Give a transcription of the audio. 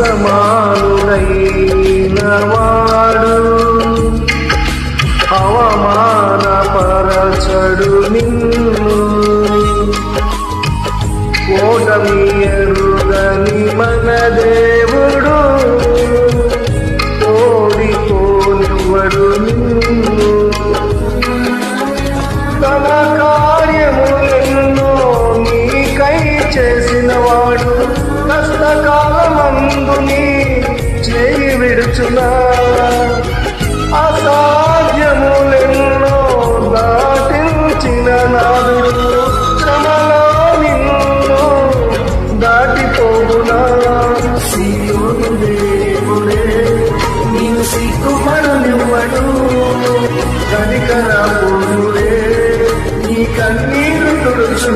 సమానుడైన వాడు అవమానపరచడు నిన్ను. ఓటమి ఎరుగని మన దేవుడు ఓడిపోనివ్వడు నిన్ను. తన కార్యములెన్నో నీకై నీ చేయి విడుచునా? అసాధ్యములెన్నో దాటించిన నాదుడు శ్రమలో నిన్ను దాటిపోవునా? సీయోను దేవుడే నీవు సిగ్గుపడనివ్వడు. కనికరా పూర్ణుడే నీ కన్నీరు తుడుచు